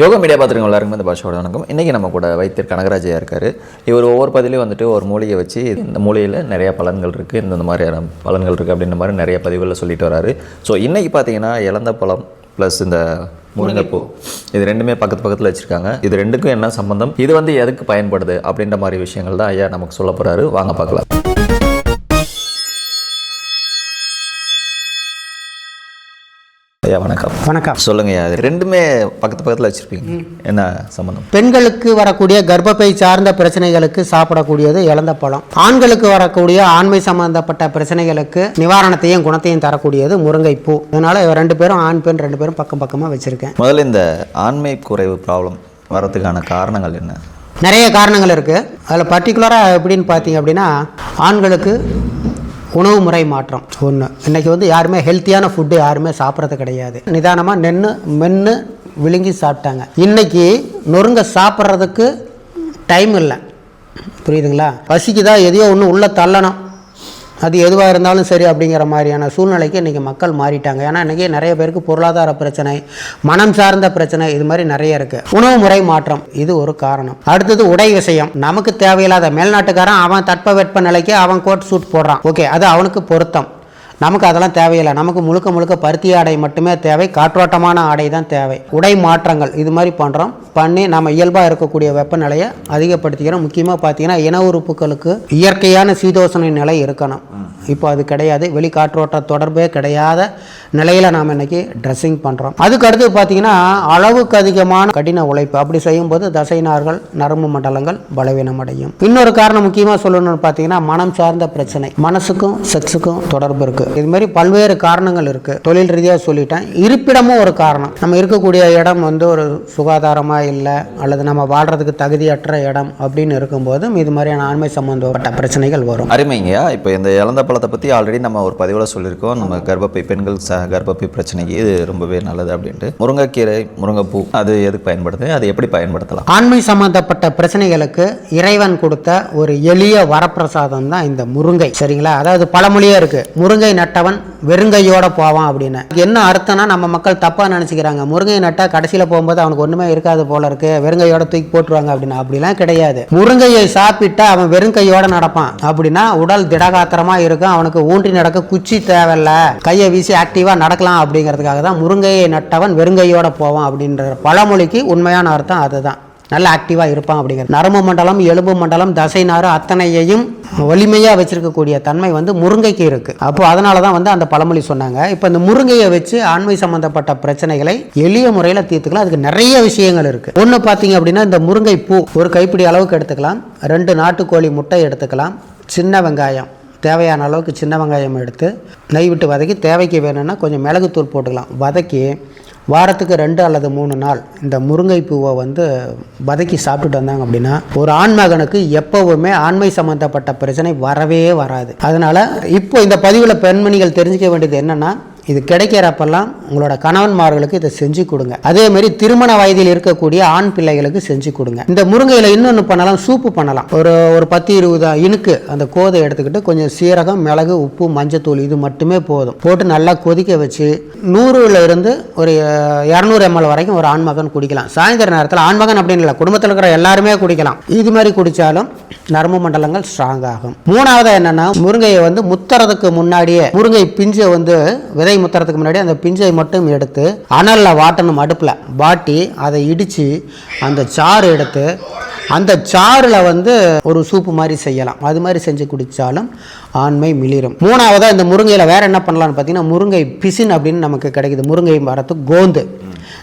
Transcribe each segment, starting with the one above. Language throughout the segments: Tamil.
யோகா மீடியா பார்த்துருங்க எல்லாருக்குமே இந்த பாஷோட வணக்கம். இன்றைக்கி நம்ம கூட வைத்தியர் கனகராஜையா இருக்கார். இவர் ஒவ்வொரு பதிலையும் வந்துட்டு ஒரு மூலிகை வச்சு இந்த மூலிகையில் நிறைய பலன்கள் இருக்குது இந்தந்த மாதிரியான பலன்கள் இருக்குது அப்படின்ற மாதிரி நிறைய பதிவுகளில் சொல்லிட்டு வராரு. ஸோ இன்றைக்கி பார்த்தீங்கன்னா இழந்த பழம் ப்ளஸ் இந்த முருங்கைப்பூ. இது ரெண்டுமே பக்கத்து பக்கத்தில் வச்சுருக்காங்க. இது ரெண்டுக்கும் என்ன சம்பந்தம்? இது வந்து எதுக்கு பயன்படுது அப்படின்ற மாதிரி விஷயங்கள் தான் ஐயா நமக்கு சொல்ல போகிறாரு வாங்க பார்க்கலாம். ஐயா வணக்கம். வணக்கம். சொல்லுங்க ஐயா ரெண்டுமே பக்கத்து பக்கத்தில் வச்சுருப்பீங்க. என்ன சம்மந்தம் பெண்களுக்கு வரக்கூடிய கர்ப்பப்பை சார்ந்த பிரச்சனைகளுக்கு சாப்பிடக்கூடியது இழந்த பழம். ஆண்களுக்கு வரக்கூடிய ஆண்மை சம்பந்தப்பட்ட பிரச்சனைகளுக்கு நிவாரணத்தையும் குணத்தையும் தரக்கூடியது முருங்கைப்பூ. அதனால ரெண்டு பேரும் ஆண் பெண் ரெண்டு பேரும் பக்கம் பக்கமாக வச்சிருக்கேன். முதல்ல இந்த ஆண்மை குறைவு ப்ராப்ளம் வரதுக்கான காரணங்கள் என்ன? நிறைய காரணங்கள் இருக்குது அதில் பர்டிகுலராக எப்படின்னு பார்த்தீங்க அப்படின்னா ஆண்களுக்கு உணவு முறை மாற்றம். ஒன்று இன்றைக்கி வந்து யாருமே ஹெல்த்தியான ஃபுட்டு யாருமே சாப்பிட்றது கிடையாது. நிதானமாக நின்று மென்று விழுங்கி சாப்பிட்டாங்க. இன்றைக்கி நொறுங்க சாப்பிட்றதுக்கு டைம் இல்லை. புரியுதுங்களா? பசிக்குதா? எதையோ ஒன்று உள்ளே தள்ளணும். அது எதுவாக இருந்தாலும் சரி அப்படிங்கிற மாதிரியான சூழ்நிலைக்கு இன்றைக்கி மக்கள் மாறிட்டாங்க. ஏன்னா இன்றைக்கி நிறைய பேருக்கு பொருளாதார பிரச்சனை மனம் சார்ந்த பிரச்சனை இது மாதிரி நிறைய இருக்குது உணவு முறை மாற்றம் இது ஒரு காரணம். அடுத்தது உடை விஷயம். நமக்கு தேவையில்லாத மேல்நாட்டுக்காரன் அவன் தட்பவெட்ப நிலைக்கு அவன் கோட் சூட் போடுறான். ஓகே அது அவனுக்கு பொருத்தம். நமக்கு அதெல்லாம் தேவையில்லை. நமக்கு முழுக்க முழுக்க பருத்தி ஆடை மட்டுமே தேவை. காற்றோட்டமான ஆடை தான் தேவை. உடை மாற்றங்கள் இது மாதிரி பண்ணுறோம் பண்ணி நம்ம இயல்பாக இருக்கக்கூடிய வெப்பநிலையை அதிகப்படுத்திக்கிறோம். முக்கியமாக பார்த்தீங்கன்னா இன உறுப்புகளுக்கு இயற்கையான சீதோசன நிலை இருக்கணும். இப்போ அது கிடையாது. வெளி காற்றோட்ட தொடர்பே கிடையாத நிலையில் நாம் இன்னைக்கு ட்ரெஸ்ஸிங் பண்ணுறோம் அதுக்கடுத்து பார்த்தீங்கன்னா அளவுக்கு அதிகமான கடின உழைப்பு. அப்படி செய்யும்போது தசைநார்கள் நரம்பு மண்டலங்கள் பலவீனம் அடையும் இன்னொரு காரணம் முக்கியமாக சொல்லணும்னு பார்த்தீங்கன்னா மனம் சார்ந்த பிரச்சனை. மனசுக்கும் செக்ஸுக்கும் தொடர்பு இருக்குது இது மாதிரி பல்வேறு காரணங்கள் இருக்குது தொழில் ரீதியாக சொல்லிட்டேன். இருப்பிடமும் ஒரு காரணம். நம்ம இருக்கக்கூடிய இடம் வந்து ஒரு சுகாதாரமாக இல்லை அல்லது நம்ம வாழ்கிறதுக்கு தகுதியற்ற இடம் அப்படின்னு இருக்கும்போதும் இது மாதிரியான ஆண்மை சம்பந்தப்பட்ட பிரச்சனைகள் வரும். அருமைங்கய்யா. இப்போ இந்த இழந்த பழத்தை பற்றி ஆல்ரெடி நம்ம ஒரு பதிவில் சொல்லியிருக்கோம். நம்ம கர்ப்பப்பை பெண்கள் ச கர்ப்பப்பை பிரச்சனைக்கு இது ரொம்பவே நல்லது அப்படின்ட்டு. முருங்கைக்கீரை முருங்கைப்பூ அது எதுக்கு பயன்படுது? அது எப்படி பயன்படுத்தலாம்? ஆண்மை சம்பந்தப்பட்ட பிரச்சனைகளுக்கு இறைவன் கொடுத்த ஒரு எளிய வரப்பிரசாதம் தான் இந்த முருங்கை. சரிங்களா? அதாவது பழமொழியே இருக்கு. முருங்கை நட்டவன் வெறுங்கையோட போவான் அப்படின்னு. என்ன அர்த்தம்னா நம்ம மக்கள் தப்பாக நினச்சிக்கிறாங்க. முருங்கை நட்டா கடைசியில் போகும்போது அவனுக்கு ஒன்றுமே இருக்காது போல இருக்கு. வெறுங்கையோட தூக்கி போட்டுருவாங்க அப்படின்னு. அப்படிலாம் கிடையாது. முருங்கையை சாப்பிட்டா அவன் வெறுங்கையோட நடப்பான். அப்படின்னா உடல் திடகாத்திரமா இருக்கும். அவனுக்கு ஊன்றி நடக்க குச்சி தேவையில்ல. கையை வீசி ஆக்டிவாக நடக்கலாம் அப்படிங்கிறதுக்காக தான் முருங்கையை நட்டவன் வெறுங்கையோட போவான் அப்படின்ற பழமொழிக்கு உண்மையான அர்த்தம் அதுதான். நல்ல ஆக்டிவாக இருப்பான் அப்படிங்கிற நரம்பு மண்டலம் எலும்பு மண்டலம் தசை நாறு அத்தனையையும் வலிமையாக வச்சிருக்கக்கூடிய தன்மை வந்து முருங்கைக்கு இருக்குது அப்போ அதனால தான் வந்து அந்த பழமொழி சொன்னாங்க. இப்போ இந்த முருங்கையை வச்சு ஆண்மை சம்பந்தப்பட்ட பிரச்சனைகளை எளிய முறையில் தீர்த்துக்கலாம். அதுக்கு நிறைய விஷயங்கள் இருக்குது ஒன்று பார்த்தீங்க அப்படின்னா இந்த முருங்கை பூ ஒரு கைப்பிடி அளவுக்கு எடுத்துக்கலாம். ரெண்டு நாட்டுக்கோழி முட்டை எடுத்துக்கலாம். சின்ன வெங்காயம் தேவையான அளவுக்கு சின்ன வெங்காயம் எடுத்து நெய் விட்டு வதக்கி தேவைக்கு வேணும்னா கொஞ்சம் மிளகுத்தூள் போட்டுக்கலாம். வதக்கி வாரத்துக்கு ரெண்டு அல்லது மூணு நாள் இந்த முருங்கை பூவை வந்து வதக்கி சாப்பிட்டுட்டு வந்தாங்க அப்படின்னா ஒரு ஆண்மகனுக்கு எப்பவுமே ஆண்மை சம்பந்தப்பட்ட பிரச்சனை வரவே வராது. அதனால இப்போ இந்த பதிவில் பெண்மணிகள் தெரிஞ்சுக்க வேண்டியது என்னன்னா இது கிடைக்கிறப்பெல்லாம் உங்களோட கணவன்மார்களுக்கு இதை செஞ்சு கொடுங்க. அதே மாதிரி திருமண வயதில் இருக்கக்கூடிய ஆண் பிள்ளைகளுக்கு செஞ்சு கொடுங்க. இந்த முருங்கையில் இன்னொன்று பண்ணலாம் சூப்பு பண்ணலாம். ஒரு ஒரு பத்து இருபது இனுக்கு அந்த கோதை எடுத்துக்கிட்டு கொஞ்சம் சீரகம் மிளகு உப்பு மஞ்சத்தூள் இது மட்டுமே போதும். போட்டு நல்லா கொதிக்க வச்சு நூறுல இருந்து ஒரு இரநூறு எம்எல் வரைக்கும் ஒரு ஆண்மகன் குடிக்கலாம். சாயந்தர நேரத்தில் ஆண்மகன் அப்படின்னு இல்லை குடும்பத்தில் இருக்கிற எல்லாருமே குடிக்கலாம். இது மாதிரி குடித்தாலும் நரம்பு மண்டலங்கள் ஸ்ட்ராங் ஆகும். மூணாவது என்னன்னா முருங்கையை வந்து முத்துறதுக்கு முன்னாடியே முருங்கை பிஞ்சை வந்து விதை முத்துறதுக்கு முன்னாடி அந்த பிஞ்சை மட்டும் எடுத்து அனலில் வாட்டணும் அடுப்பில். வாட்டி அதை இடித்து அந்த சாறு எடுத்து அந்த சாறில் வந்து ஒரு சூப்பு மாதிரி செய்யலாம். அது மாதிரி செஞ்சு குடித்தாலும் ஆண்மை மிளிரும். மூணாவதாக இந்த முருங்கையில் வேறு என்ன பண்ணலாம்னு பார்த்தீங்கன்னா முருங்கை பிசின் அப்படின்னு நமக்கு கிடைக்குது. முருங்கை மரத்து கோந்து.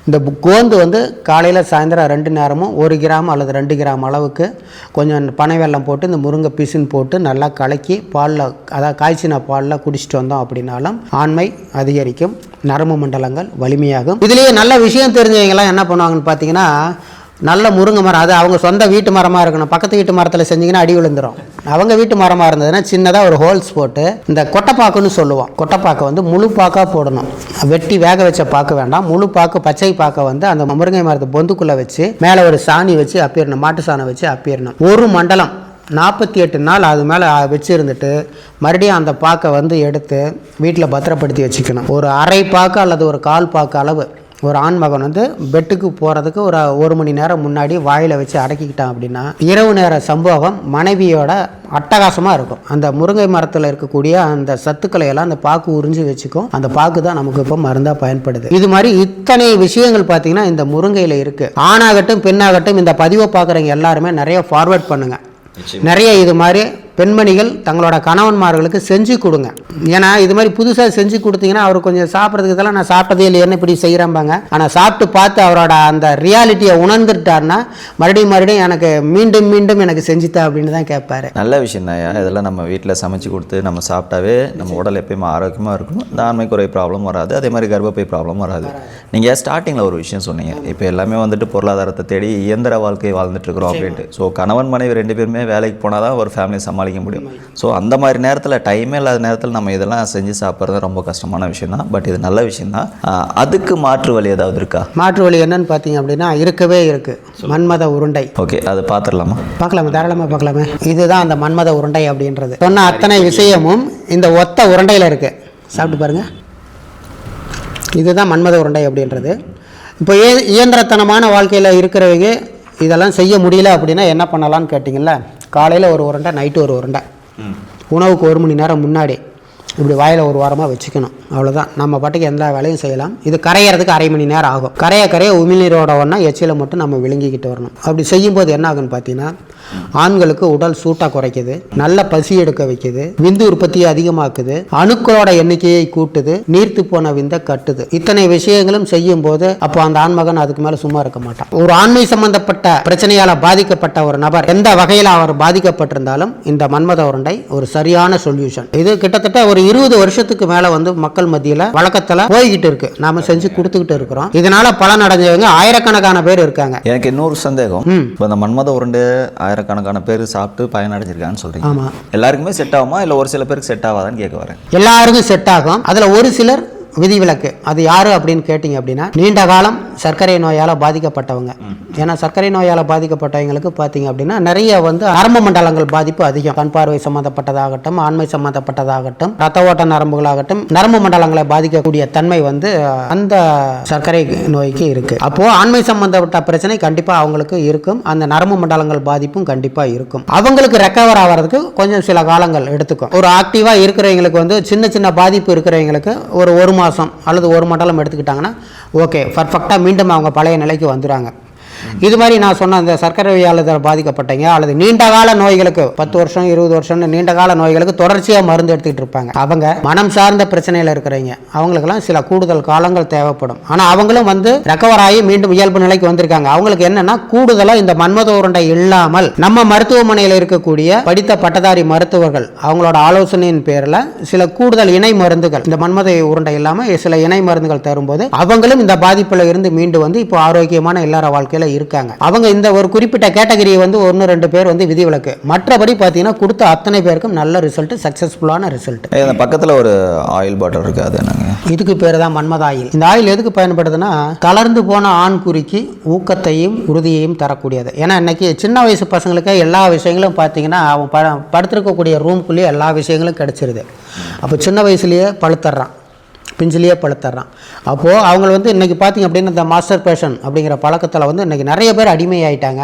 இந்த கோந்து வந்து காலையில் சாயந்தரம் ரெண்டு நேரமும் ஒரு கிராம் அல்லது ரெண்டு கிராம் அளவுக்கு கொஞ்சம் பனை வெள்ளம் போட்டு இந்த முருங்கை பிசின் போட்டு நல்லா கலக்கி பாலில் அதாவது காய்ச்சின பாலில் குடிச்சிட்டு வந்தோம் அப்படின்னாலும் ஆண்மை அதிகரிக்கும் நரம்பு மண்டலங்கள் வலிமையாகும். இதுலேயே நல்ல விஷயம் தெரிஞ்சவங்கலாம் என்ன பண்ணுவாங்கன்னு பார்த்தீங்கன்னா நல்ல முருங்கை மரம் அது அவங்க சொந்த வீட்டு மரமாக இருக்கணும். பக்கத்து வீட்டு மரத்தில் செஞ்சிங்கன்னா அடி விழுந்துரும். அவங்க வீட்டு மரமாக இருந்ததுன்னா சின்னதாக ஒரு ஹோல்ஸ் போட்டு இந்த கொட்டைப்பாக்குன்னு சொல்லுவோம். கொட்டைப்பாக்கை வந்து முழு பாக்காக போடணும். வெட்டி வேக வச்ச பாக்கு வேண்டாம். முழு பாக்கு பச்சை பாக்கை வந்து அந்த முருங்கை மரத்தை பொந்துக்குள்ளே வச்சு மேலே ஒரு சாணி வச்சு அப்பிடணும் மாட்டு சாணம் வச்சு அப்பிடணும் ஒரு மண்டலம் நாற்பத்தி எட்டு நாள் அது மேலே வச்சுருந்துட்டு மறுபடியும் அந்த பாக்கை வந்து எடுத்து வீட்டில் பத்திரப்படுத்தி வச்சுக்கணும். ஒரு அரை பாக்கு அல்லது ஒரு கால் பாக்கு அளவு. ஒரு ஆண் மகன் வந்து பெட்டுக்கு போகிறதுக்கு ஒரு ஒரு மணி நேரம் முன்னாடி வாயில் வச்சு அடக்கிக்கிட்டான் அப்படின்னா இரவு நேர சம்பவம் மனைவியோட அட்டகாசமாக இருக்கும். அந்த முருங்கை மரத்தில் இருக்கக்கூடிய அந்த சத்துக்களை எல்லாம் அந்த பாக்கு உறிஞ்சி வச்சுக்கும். அந்த பாக்கு தான் நமக்கு இப்போ மருந்தாக பயன்படுது. இது மாதிரி இத்தனை விஷயங்கள் பார்த்தீங்கன்னா இந்த முருங்கையில் இருக்குது ஆணாகட்டும் பெண்ணாகட்டும் இந்த பதிவை பார்க்குறவங்க எல்லாருமே நிறைய ஃபார்வர்ட் பண்ணுங்க. நிறைய இது மாதிரி பெண்மணிகள் தங்களோட கணவன்மார்களுக்கு செஞ்சு கொடுங்க. ஏன்னா இது மாதிரி புதுசாக செஞ்சு கொடுத்தீங்கன்னா அவர் கொஞ்சம் சாப்பிட்றதுக்கு இதெல்லாம் நான் சாப்பிட்டதே இல்லை இப்படி செய்கிறம்பாங்க ஆனால் சாப்பிட்டு பார்த்து அவரோட அந்த ரியாலிட்டியை உணர்ந்துட்டாருன்னா மறுபடியும் மறுபடியும் எனக்கு மீண்டும் மீண்டும் எனக்கு செஞ்சுத்தா அப்படின்னு தான் கேட்பாரு. நல்ல விஷயம் தான் இதெல்லாம் நம்ம வீட்டில் சமைச்சு கொடுத்து நம்ம சாப்பிட்டாவே நம்ம உடல் எப்பயுமே ஆரோக்கியமாக இருக்கணும். இந்த ஆண்மை குறை ப்ராப்ளம் வராது. அதே மாதிரி கர்ப்பப்பை ப்ராப்ளம் வராது. நீங்கள் ஸ்டார்டிங்கில் ஒரு விஷயம் சொன்னீங்க. இப்போ எல்லாமே வந்துட்டு பொருளாதாரத்தை தேடி இயந்திர வாழ்க்கை வாழ்ந்துட்டு இருக்கிறோம் அப்படின்ட்டு. ஸோ கணவன் மனைவி ரெண்டு பேருமே வேலைக்கு போனால் தான் ஒரு ஃபேமிலி சமாளிக்க முடியும். ஸோ அந்த மாதிரி நேரத்தில் டைமே இல்லாத நேரத்தில் நம்ம இதெல்லாம் செஞ்சு சாப்பிட்றது ரொம்ப கஷ்டமான விஷயம் தான் பட் இது நல்ல விஷயம் தான் அதுக்கு மாற்று வழி ஏதாவது இருக்கா? மாற்று வழி என்னன்னு பார்த்தீங்க அப்படின்னா இருக்கவே இருக்குது மன்மத உருண்டை. ஓகே அது பார்த்துடலாமா? பார்க்கலாமா தாராளமாக பார்க்கலாமே. இதுதான் அந்த மன்மத உருண்டை அப்படின்றது. சொன்ன அத்தனை விஷயமும் இந்த ஒத்த உருண்டையில் இருக்கு. சாப்பிட்டு பாருங்க. இதுதான் மன்மத உருண்டை அப்படின்றது. இப்போ ஏ இயந்திரத்தனமான வாழ்க்கையில் இருக்கிறவங்க இதெல்லாம் செய்ய முடியல அப்படின்னா என்ன பண்ணலாம்னு கேட்டிங்கல்ல? காலையில் ஒரு உருண்டை நைட்டு ஒரு உருண்டை. உணவுக்கு ஒரு மணி நேரம் முன்னாடி இப்படி வாயில் ஒரு வாரமாக வச்சுக்கணும். அவ்வளோதான் நம்ம பாட்டுக்கு எந்த வேலையும் செய்யலாம். இது கரையிறதுக்கு அரை மணி நேரம் ஆகும். கரைய கரைய உமிழ்நீரோட ஒன்றா எச்சில மட்டும் நம்ம விழுங்கிக்கிட்டு வரணும். அப்படி செய்யும்போது என்ன ஆகுன்னு பார்த்தீங்கன்னா ஆண்களுக்கு உடல் சூட்டாக குறைக்குது நல்ல பசி எடுக்க வைக்குது விந்து உற்பத்தியை அதிகமாக்குது அணுக்களோட எண்ணிக்கையை கூட்டுது நீர்த்து போன விந்தை கட்டுது. இத்தனை விஷயங்களும் செய்யும் போது அப்போ அந்த ஆண்மகன் அதுக்கு மேலே சும்மா இருக்க மாட்டான். ஒரு ஆண்மை சம்பந்தப்பட்ட பிரச்சனையால் பாதிக்கப்பட்ட ஒரு நபர் எந்த வகையில் அவர் பாதிக்கப்பட்டிருந்தாலும் இந்த மன்மத உருண்டை ஒரு சரியான சொல்யூஷன் இது கிட்டத்தட்ட ஒரு இருபது வருஷத்துக்கு மேலே வந்து மக்கள் மத்தியில் வழக்கத்தில் போய்கிட்டு இருக்கு. நாம செஞ்சு கொடுத்துக்கிட்டு இருக்கிறோம். இதனால பலன் அடைஞ்சவங்க ஆயிரக்கணக்கான பேர் இருக்காங்க. எனக்கு இன்னொரு சந்தேகம். இப்போ இந்த மன்மத உருண்டை ஆயிரக்கணக்கான பேர் சாப்பிட்டு பயனடைஞ்சிருக்கான்னு சொல்றீங்க. ஆமா. எல்லாருக்குமே செட் ஆகுமா? இல்லை ஒரு சில பேருக்கு செட் ஆகாதான்னு கேட்க வரேன். எல்லாருக்கும் செட் ஆகும். அதுல ஒரு சிலர் விதிவிலக்கு. அது யாரு அப்படின்னு கேட்டிங்க அப்படின்னா நீண்ட காலம் சர்க்கரை நோயால் பாதிக்கப்பட்டவங்க. ஏன்னா சர்க்கரை நோயால் பாதிக்கப்பட்டவங்களுக்கு பார்த்தீங்க அப்படின்னா நிறைய வந்து நரம்பு மண்டலங்கள் பாதிப்பு அதிகம். கண் பார்வை சம்மந்தப்பட்டதாகட்டும் ஆண்மை சம்மந்தப்பட்டதாகட்டும் ரத்த ஓட்ட நரம்புகளாகட்டும் நரம்பு மண்டலங்களை பாதிக்கக்கூடிய தன்மை வந்து அந்த சர்க்கரை நோய்க்கு இருக்கு. அப்போ ஆண்மை சம்பந்தப்பட்ட பிரச்சனை கண்டிப்பாக அவங்களுக்கு இருக்கும். அந்த நரம்பு மண்டலங்கள் பாதிப்பும் கண்டிப்பாக இருக்கும். அவங்களுக்கு ரெக்கவர் ஆகிறதுக்கு கொஞ்சம் சில காலங்கள் எடுத்துக்கும். ஒரு ஆக்டிவாக இருக்கிறவங்களுக்கு வந்து சின்ன சின்ன பாதிப்பு இருக்கிறவங்களுக்கு ஒரு ஒரு மாதம் அல்லது ஒரு மண்டலம் எடுத்துக்கிட்டாங்கன்னா ஓகே பர்ஃபெக்டாக மீண்டும் அவங்க பழைய நிலைக்கு வந்துடுறாங்க. இது மாதிரி நான் சொன்ன அந்த சர்க்கரை வியாதியால் பாதிக்கப்பட்டவங்க அல்லது நீண்ட கால நோய்களுக்கு பத்து வருஷம் இருபது வருஷம்னு நீண்ட கால நோய்களுக்கு தொடர்ச்சியாக மருந்து எடுத்துக்கிட்டு இருப்பாங்க. அவங்க மனம் சார்ந்த பிரச்சனையில் இருக்கிறவங்க. அவங்களுக்கெல்லாம் சில கூடுதல் காலங்கள் தேவைப்படும். ஆனால் அவங்களும் வந்து ரெக்கவர் ஆகி மீண்டும் இயல்பு நிலைக்கு வந்திருக்காங்க. அவங்களுக்கு என்னன்னா கூடுதலாக இந்த மன்மத உருண்டை இல்லாமல் நம்ம மருத்துவமனையில் இருக்கக்கூடிய படித்த பட்டதாரி மருத்துவர்கள் அவங்களோட ஆலோசனையின் பேரில் சில கூடுதல் இணை மருந்துகள் இந்த மன்மத உருண்டை இல்லாமல் சில இணை மருந்துகள் தரும்போது அவங்களும் இந்த பாதிப்பில் இருந்து மீண்டு வந்து இப்போ ஆரோக்கியமான எல்லார வாழ்க்கையில் இருக்காங்க. அவங்க இந்த ஒரு குறிப்பிட்ட கேட்டகரியை வந்து ஒன்று ரெண்டு பேர் வந்து விதிவிலக்கு. மற்றபடி பார்த்தீங்கன்னா கொடுத்த அத்தனை பேருக்கும் நல்ல ரிசல்ட் சக்ஸஸ்ஃபுல்லான ரிசல்ட் பக்கத்தில் ஒரு ஆயில் பாட்டில் இருக்கு அது என்னங்க? இதுக்கு பேர் தான் மன்மத ஆயில் இந்த ஆயில் எதுக்கு பயன்படுதுன்னா தளர்ந்து போன ஆண் குறிக்கு ஊக்கத்தையும் உறுதியையும் தரக்கூடியது. ஏன்னா இன்னைக்கு சின்ன வயசு பசங்களுக்கு எல்லா விஷயங்களும் பார்த்தீங்கன்னா அவன் ப படுத்திருக்கக்கூடிய ரூம்குள்ளேயே எல்லா விஷயங்களும் கிடச்சிருது. அப்போ சின்ன வயசுலேயே பழுத்தர்றான் பிஞ்சிலேயே பழுத்தர்றான் அப்போது அவங்க வந்து இன்றைக்கி பார்த்தீங்க அப்படின்னா இந்த மாஸ்டர் பேஷன் அப்படிங்கிற பழக்கத்தில் வந்து இன்றைக்கி நிறைய பேர் அடிமையாயிட்டாங்க.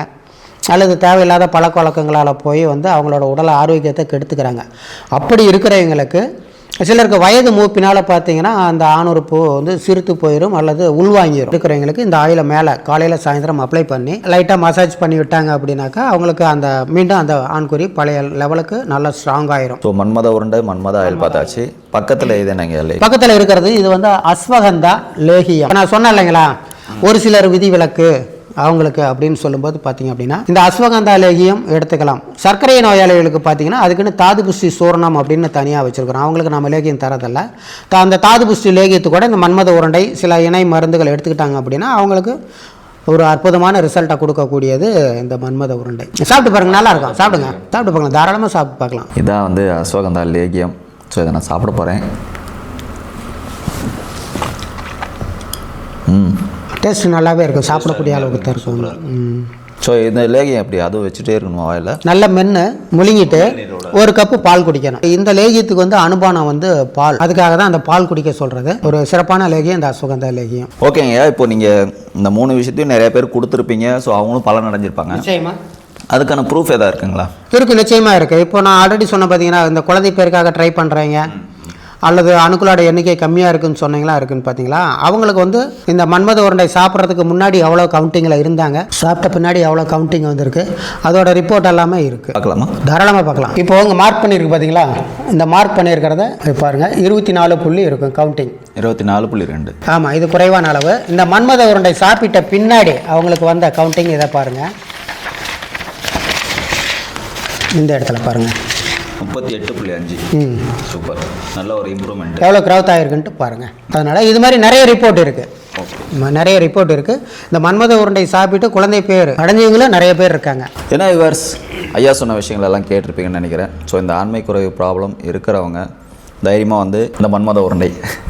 அல்லது தேவையில்லாத பழக்க வழக்கங்களால் போய் வந்து அவங்களோட உடல் ஆரோக்கியத்தை கெடுத்துக்கிறாங்க. அப்படி இருக்கிறவங்களுக்கு சிலருக்கு வயது மூப்பினால் பார்த்தீங்கன்னா அந்த ஆணுறுப்பு வந்து சிறுத்து போயிடும் அல்லது உள்வாங்கிடும் இருக்கிறவங்களுக்கு இந்த ஆயிலை மேலே காலையில் சாயந்தரம் அப்ளை பண்ணி லைட்டாக மசாஜ் பண்ணி விட்டாங்க அப்படின்னாக்கா அவங்களுக்கு அந்த மீண்டும் அந்த ஆண்குறி பழைய லெவலுக்கு நல்லா ஸ்ட்ராங் ஆயிரும். ஸோ மன்மத உருண்டை மன்மத ஆயில் பார்த்தாச்சு. பக்கத்தில் இது என்னங்க இல்லை பக்கத்தில் இருக்கிறது இது வந்து அஸ்வகந்தா லேகியம். நான் சொன்னேன் இல்லைங்களா? ஒரு சிலர் விதிவிலக்கு அவங்களுக்கு அப்படின்னு சொல்லும்போது பார்த்தீங்க அப்படின்னா இந்த அஸ்வகந்தா லேகியம் எடுத்துக்கலாம். சர்க்கரை நோயாளிகளுக்கு பார்த்தீங்கன்னா அதுக்குன்னு தாது புஷ்டி சூரணம் அப்படின்னு தனியாக வச்சுருக்கிறோம். அவங்களுக்கு நம்ம லேகியம் தரதில்ல. அந்த தாது புஷ்டி லேகியத்து கூட இந்த மன்மத உருண்டை சில இணை மருந்துகள் எடுத்துக்கிட்டாங்க அப்படின்னா அவங்களுக்கு ஒரு அற்புதமான ரிசல்ட்டை கொடுக்கக்கூடியது இந்த மன்மத உருண்டை. சாப்பிட்டு பாருங்க நல்லா இருக்கும். சாப்பிடுங்க. சாப்பிட்டு பார்க்கலாம் தாராளமாக சாப்பிட்டு பார்க்கலாம். இதான் வந்து அஸ்வகந்தா லேகியம். ஸோ இதை நான் சாப்பிட போகிறேன் ம். டேஸ்ட் நல்லாவே இருக்கும். சாப்பிடக்கூடிய அளவுக்கு தான் இருக்கும். ம். ஸோ இந்த லேகியம் எப்படி? அதுவும் வச்சுட்டே இருக்கணும் வாயில்? நல்ல மென்று முழுங்கிட்டு ஒரு கப்பு பால் குடிக்கணும். இந்த லேகியத்துக்கு வந்து அனுபானம் வந்து பால். அதுக்காக தான் அந்த பால் குடிக்க சொல்றது. ஒரு சிறப்பான லேகியம் இந்த அஸ்வகந்தா லேகியம். ஓகேங்க இப்போ நீங்கள் இந்த மூணு விஷயத்தையும் நிறைய பேர் கொடுத்துருப்பீங்க. ஸோ அவங்களும் பலன் அடைஞ்சிருப்பாங்க. நிச்சயமா. அதுக்கான ப்ரூஃப் எதாவது இருக்குங்களா? இருக்கு நிச்சயமா இருக்கு. இப்போ நான் ஆல்ரெடி சொன்ன பார்த்தீங்கன்னா இந்த குழந்தை பேருக்காக ட்ரை பண்றீங்க அல்லது அணுக்களோட எண்ணிக்கை கம்மியாக இருக்குன்னு சொன்னீங்களா இருக்குன்னு பார்த்தீங்களா அவங்களுக்கு வந்து இந்த மன்மத உருண்டை சாப்பிட்றதுக்கு முன்னாடி எவ்வளோ கவுண்டிங்கில் இருந்தாங்க? சாப்பிட்ட பின்னாடி எவ்வளோ கவுண்டிங் வந்திருக்கு? அதோட ரிப்போர்ட் எல்லாமே இருக்குது பார்க்கலாமா? தாராளமாக பார்க்கலாம். இப்போ உங்க மார்க் பண்ணியிருக்கு பார்த்தீங்களா இந்த மார்க் பண்ணியிருக்கிறத இது பாருங்க. இருபத்தி நாலு புள்ளி இருக்கும் கவுண்டிங் இருபத்தி நாலு புள்ளி ரெண்டு. ஆமாம் இது குறைவான அளவு. இந்த மன்மத உருண்டை சாப்பிட்ட பின்னாடி அவங்களுக்கு வந்த கவுண்டிங் இதை பாருங்க. இந்த இடத்துல பாருங்க. முப்பத்தி எட்டு புள்ளி அஞ்சு. சூப்பர். நல்ல ஒரு இம்ப்ரூவ்மெண்ட் எவ்வளோ க்ரௌத் ஆகிருக்குன்ட்டு பாருங்கள் அதனால் இது மாதிரி நிறைய ரிப்போர்ட் இருக்குது நிறைய ரிப்போர்ட் இருக்குது இந்த மன்மத உருண்டை சாப்பிட்டு குழந்தை பேர் அடைஞ்சவங்களும் நிறைய பேர் இருக்காங்க. ஏன்னா விவர்ஸ் ஐயா சொன்ன விஷயங்கள் எல்லாம் கேட்டிருப்பீங்கன்னு நினைக்கிறேன். ஸோ இந்த ஆண்மை குறைவு ப்ராப்ளம் இருக்கிறவங்க தைரியமாக வந்து இந்த மன்மத உருண்டை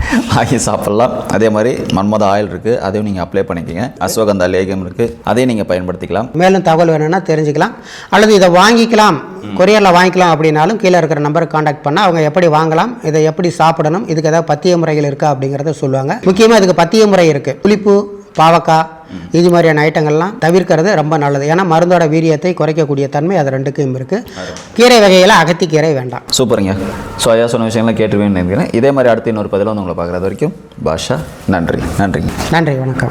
வாங்கி சாப்பிட்லாம். அதே மாதிரி மன்மத ஆயில் இருக்குது அதையும் நீங்கள் அப்ளை பண்ணிக்கோங்க. அஸ்வகந்தா லேகியம் இருக்குது அதையும் நீங்கள் பயன்படுத்திக்கலாம். மேலும் தகவல் வேணும்னா தெரிஞ்சுக்கலாம். அல்லது இதை வாங்கிக்கலாம். கொரியரில் வாங்கிக்கலாம் அப்படின்னாலும் கீழே இருக்கிற நம்பருக்கு காண்டாக்ட் பண்ணால் அவங்க எப்படி வாங்கலாம் இதை எப்படி சாப்பிடணும் இதுக்கு ஏதாவது பத்திய முறைகள் இருக்கா அப்படிங்கிறத சொல்லுவாங்க. முக்கியமாக இதுக்கு பத்திய முறை இருக்குது புளிப்பு பாவக்காய் இது மாதிரியான ஐட்டங்கள்லாம் தவிர்க்கிறது ரொம்ப நல்லது. ஏன்னா மருந்தோட வீரியத்தை குறைக்கக்கூடிய தன்மை அது ரெண்டுக்கும் இருக்குது கீரை வகையில் அகத்திக்கீரை வேண்டாம். சூப்பருங்க. ஸோ ஐயா சொன்ன விஷயங்கள்லாம் கேட்டுருவேன்னு நினைக்கிறேன். இதே மாதிரி அடுத்து இன்னொரு பதில் வந்து உங்களை பார்க்குறது வரைக்கும் பாஷா நன்றி. நன்றிங்க. நன்றி வணக்கம்.